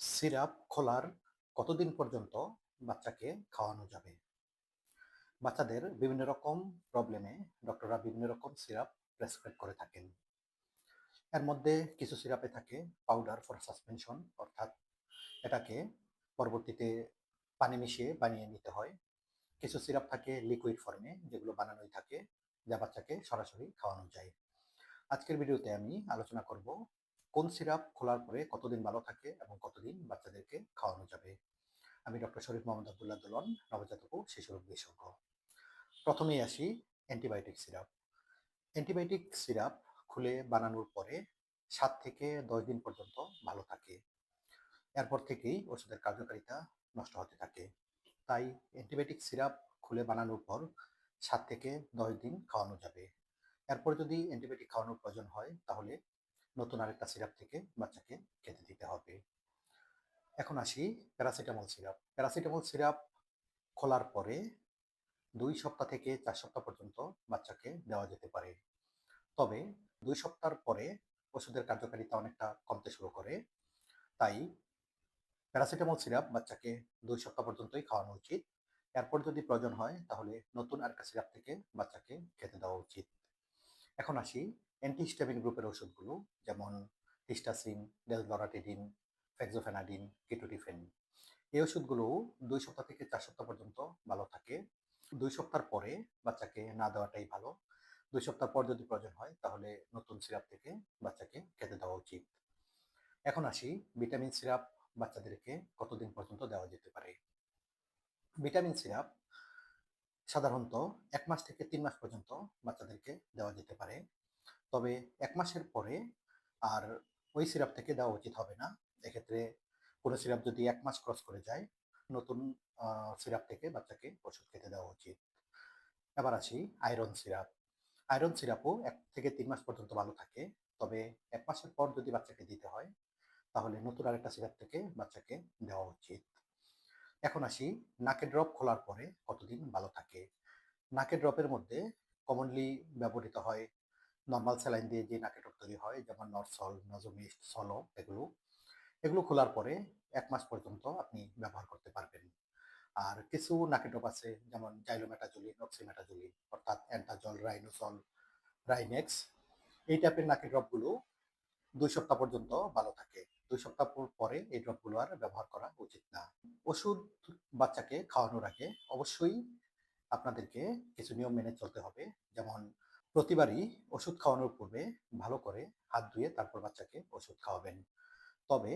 Syrup খোলার কতদিন পর্যন্ত বাচ্চাকে খাওয়ানো যাবে? বাচ্চাদের বিভিন্ন রকম প্রবলেমে ডক্টররা বিভিন্ন রকম সিরাপ প্রেসক্রাইব করে থাকেন। এর মধ্যে কিছু সিরাপে থাকে পাউডার ফর সাসপেনশন অর্থাৎ এটাকে পরবর্তীতে পানি মিশিয়ে বানিয়ে নিতে হয়। কিছু সিরাপ থাকে লিকুইড ফর্মে যেগুলো বানানোই থাকে, যা বাচ্চাকে সরাসরি খাওয়ানো যায়। আজকের ভিডিওতে আমি আলোচনা করব কোন সিরাপ খোলার পরে কতদিন ভালো থাকে এবং কতদিন বাচ্চাদেরকে খাওয়ানো যাবে? আমি ডক্টর শরীফ মোহাম্মদ আবদুল্লাহ দোলন নবজাতক ও বিশেষজ্ঞ। প্রথমেই আসি অ্যান্টিবায়োটিক সিরাপ। অ্যান্টিবায়োটিক সিরাপ খুলে বানানোর পরে সাত থেকে দশ দিন পর্যন্ত ভালো থাকে। এরপর থেকেই ওষুধের কার্যকারিতা নষ্ট হতে থাকে। তাই অ্যান্টিবায়োটিক সিরাপ খুলে বানানোর পর সাত থেকে দশ দিন খাওয়ানো যাবে। এরপর যদি অ্যান্টিবায়োটিক খাওয়ানোর প্রয়োজন হয়, তাহলে নতুন আরেকটা সিরাপ থেকে বাচ্চাকে খেতে দিতে হবে। এখন আসি প্যারাসিটামল সিরাপ প্যারাসিটামল সিরাপ খোলার পরে দুই সপ্তাহ থেকে চার সপ্তাহ পর্যন্ত বাচ্চাকে দেওয়া যেতে পারে। তবে দুই সপ্তাহ পরে ওষুধের কার্যকারিতা অনেকটা কমতে শুরু করে। তাই প্যারাসিটামল সিরাপ বাচ্চাকে দুই সপ্তাহ পর্যন্তই খাওয়ানো উচিত। এরপর যদি প্রয়োজন হয়, তাহলে নতুন আরেকটা সিরাপ থেকে বাচ্চাকে খেতে দেওয়া উচিত। এখন আসি অ্যান্টিহিস্টামিন গ্রুপের ওষুধগুলো, যেমন হিস্টাসিন ডেলডরাটিডিন ফেক্সোফেনাডিন কিটোটিফেন এই ওষুধগুলো দুই সপ্তাহ থেকে চার সপ্তাহ পর্যন্ত ভালো থাকে। দুই সপ্তাহ পরে বাচ্চাকে না দেওয়াটাই ভালো। দুই সপ্তাহ পর যদি প্রয়োজন হয়, তাহলে নতুন সিরাপ থেকে বাচ্চাকে খেতে দেওয়া উচিত। এখন আসি ভিটামিন সিরাপ বাচ্চাদেরকে কতদিন পর্যন্ত দেওয়া যেতে পারে। ভিটামিন সিরাপ সাধারণত এক মাস থেকে তিন মাস পর্যন্ত বাচ্চাদেরকে দেওয়া যেতে পারে। তবে এক মাসের পরে আর ওই সিরাপ থেকে দেওয়া উচিত হবে না। এক্ষেত্রে কোনো সিরাপ যদি এক মাস ক্রস করে যায়, নতুন সিরাপ থেকে বাচ্চাকে ওষুধ খেতে দেওয়া উচিত। এবার আসি আয়রন সিরাপ আয়রন সিরাপও এক থেকে তিন মাস পর্যন্ত ভালো থাকে। তবে এক মাসের পর যদি বাচ্চাকে দিতে হয়, তাহলে নতুন আরেকটা সিরাপ থেকে বাচ্চাকে দেওয়া উচিত। এখন আসি, নাকের ড্রপ খোলার পরে কতদিন ভালো থাকে? নাকের ড্রপের মধ্যে কমনলি ব্যবহৃত হয় নর্মাল স্যালাইন দিয়ে যে নাকের ড্রপ তৈরি হয়, যেমন নরসল নজোমিস্ট সলো, এগুলো এগুলো খোলার পরে এক মাস পর্যন্ত আপনি ব্যবহার করতে পারবেন। আর কিছু নাকের ড্রপ আছে, যেমন জাইলোমেটাজুলি নক্সিমেটাজুলি অর্থাৎ অ্যান্টাজল রাইনোসল রাইনেক্স, এই টাইপের নাকের ড্রপগুলো দুই সপ্তাহ পর্যন্ত ভালো থাকে। দুই সপ্তাহ পরে এই ড্রপগুলো আর ব্যবহার করা উচিত না। ওষুধ বাচ্চাকে খাওয়ানোর আগে অবশ্যই আপনাদেরকে কিছু নিয়ম মেনে চলতে হবে। যেমন প্রতিবারই ওষুধ খাওয়ানোর পূর্বে ভালো করে হাত ধুয়ে তারপর বাচ্চাকে ওষুধ খাওয়াবেন। তবে